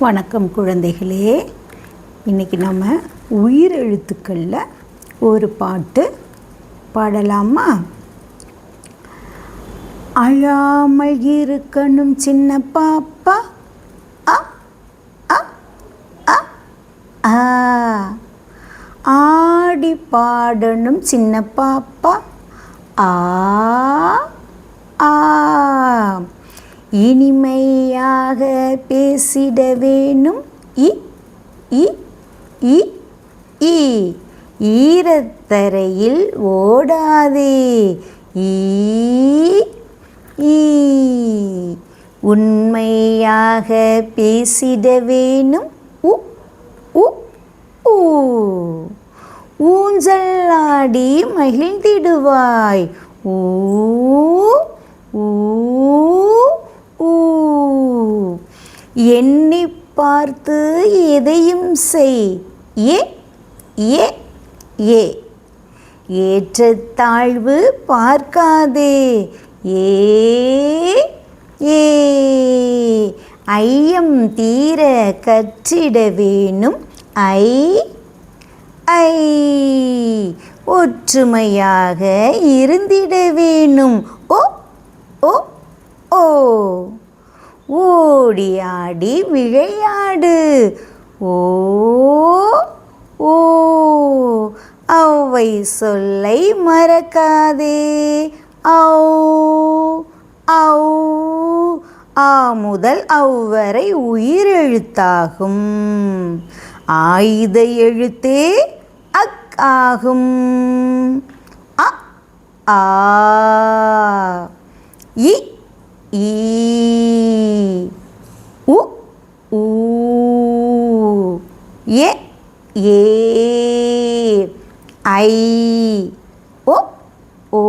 வணக்கம் குழந்தைகளே. இன்றைக்கி நம்ம உயிர் எழுத்துக்களில் ஒரு பாட்டு பாடலாமா? அழாமல் இருக்கணும் சின்ன பாப்பா. அ அ ஆ ஆடி பாடணும் சின்ன பாப்பா. ஆ இனிமையாக பேசிட வேணும். இ இ இ ஈ ஈரத்தரையில் ஓடாதே. ஈ உண்மையாக பேசிட வேணும். உ உ ஊ ஆடி மகிழ்ந்திடுவாய். ஊ ஊ எண்ணி பார்த்து எதையும் செய். ஏ ஏ ஏ. ஏற்றத்தாழ்வு பார்க்காதே. ஏ ஏ. ஐயம் தீர கற்றிட வேணும். ஐ ஐ. ஒற்றுமையாக இருந்திட வேணும். ஓ ஓ ஓ. ஓடி விளையாடு ஓ ஓ ஔவை சொல்லை மறக்காதே. ஔ ஔ ஆ முதல் அவ்வரை உயிரெழுத்தாகும். ஆயுத எழுத்தே அக் ஆகும். அ ஆ இ ஈ உ ஊ எ ஏ ஐ ஓ ஓ.